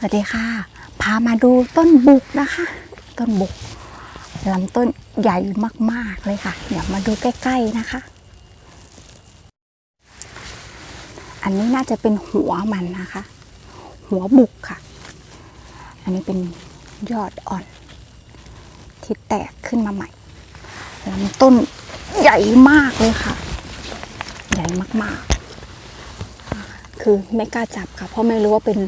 สวัสดีค่ะ พามาดูต้นบุกนะคะ ต้นบุกลำต้นใหญ่มากๆเลยค่ะ เดี๋ยวมาดูใกล้ ๆนะคะ อันนี้น่าจะเป็นหัวมันนะคะ หัวบุกค่ะ อันนี้เป็นยอดอ่อน ที่แตกขึ้นมาใหม่ลำต้นใหญ่มากเลยค่ะ ใหญ่มากๆ คือไม่กล้าจับค่ะ เพราะไม่รู้ว่าเป็น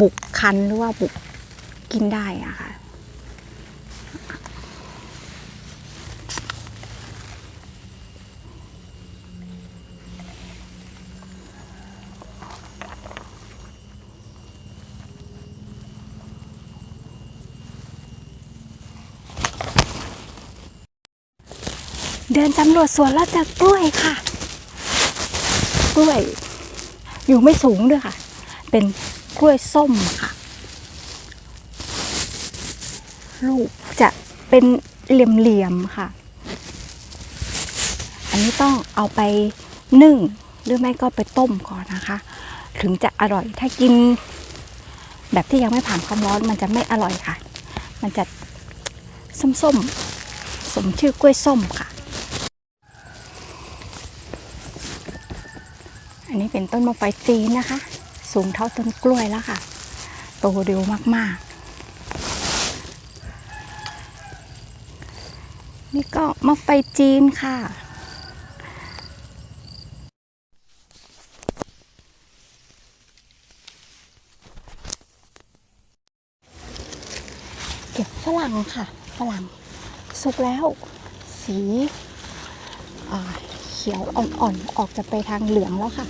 บุกคันหรือว่าบุกกินได้อะค่ะเดินสำรวจสวนแล้วเจอกล้วยค่ะ กล้วย อยู่ไม่สูงด้วยค่ะ เป็น กล้วยส้มค่ะ ลูกจะเป็นเหลี่ยมๆค่ะ อันนี้ต้องเอาไปนึ่งหรือไม่ก็ไปต้มก่อนนะคะ ถึงจะอร่อยถ้ากิน แบบที่ยังไม่ผ่านความร้อนมันจะไม่อร่อยค่ะ มันจะส้มๆสมชื่อกล้วยส้มค่ะ อันนี้เป็นต้นมะไฟจีนนะคะ สูงเท่าต้นกล้วยแล้วค่ะ โตเร็วมากๆ นี่ก็มะไฟจีนค่ะ เก็บฝรั่งค่ะ ฝรั่ง สุกแล้ว สีเขียวอ่อนๆออกจะไปทางเหลืองแล้วค่ะ